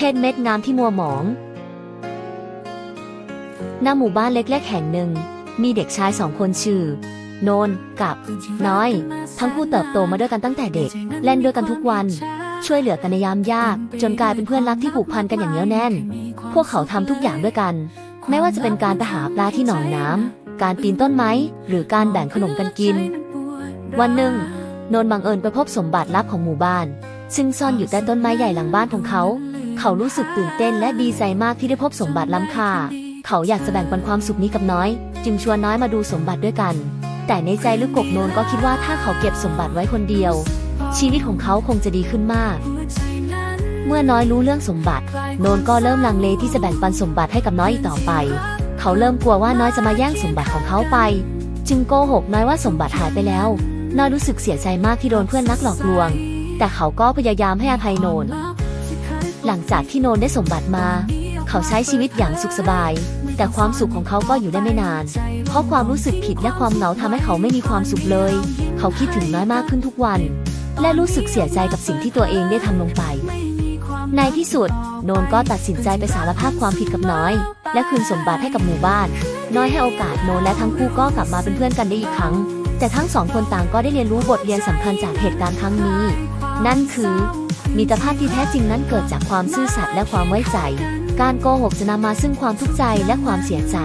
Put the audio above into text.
เพศเม็ดงามที่มัวหมองหน้าหมู่บ้านเล็กๆแห่งหนึ่ง มีเด็กชายสองคนชื่อ โนนกับ น้อย ทั้งคู่เติบโตมาด้วยกันตั้งแต่เด็ก เล่นด้วยกันทุกวัน ช่วยเหลือกันในยามยาก จนกลายเป็นเพื่อนรักที่ผูกพันกันอย่างเหนียวแน่น พวกเขาทำทุกอย่างด้วยกัน ไม่ว่าจะเป็นการไปหาปลาที่หนองน้ำการปีนต้นไม้ หรือการแบ่งขนมกันกิน วันหนึ่ง โนนบังเอิญไปพบสมบัติลับของหมู่บ้าน ซึ่งซ่อนอยู่ใต้ต้นไม้ใหญ่หลังบ้านของเขา เขารู้สึกตื่นเต้นและดีใจมากที่ได้พบสมบัติล้ำค่า เขาอยากจะแบ่งปันความสุขนี้กับน้อย จึงชวนน้อยมาดูสมบัติด้วยกัน แต่ในใจลึกกบโนนก็คิดว่าถ้าเขาเก็บสมบัติไว้คนเดียว ชีวิตของเขาคงจะดีขึ้นมาก เมื่อน้อยรู้เรื่องสมบัติ โนนก็เริ่มลังเลที่จะแบ่งปันสมบัติให้กับน้อยอีกต่อไป เขาเริ่มกลัวว่าน้อยจะมาแย่งสมบัติของเขาไป จึงโกหกน้อยว่าสมบัติหายไปแล้ว น้อยรู้สึกเสียใจมากที่โดนเพื่อนนักหลอกลวง แต่เขาก็พยายามให้อภัยโนน หลังจากที่โนนได้สมบัติมา เขาใช้ชีวิตอย่างสุขสบาย แต่ความสุขของเขาก็อยู่ได้ไม่นาน เพราะความรู้สึกผิดและความเหงาทำให้เขาไม่มีความสุขเลย เขาคิดถึงน้อยมากขึ้นทุกวัน และรู้สึกเสียใจกับสิ่งที่ตัวเองได้ทำลงไป ในที่สุด โนนก็ตัดสินใจไปสารภาพความผิดกับน้อย และคืนสมบัติให้กับหมู่บ้าน น้อยให้โอกาสโนนและทั้งคู่ก็กลับมาเป็นเพื่อนกันได้อีกครั้ง แต่ทั้งสองคนต่างก็ได้เรียนรู้บทเรียนสำคัญจากเหตุการณ์ครั้งนี้ นั่นคือ มิตรภาพที่แท้จริงนั้นเกิดจากความซื่อสัตย์และความไว้ใจ การโกหกจะนำมาซึ่งความทุกข์ใจและความเสียใจ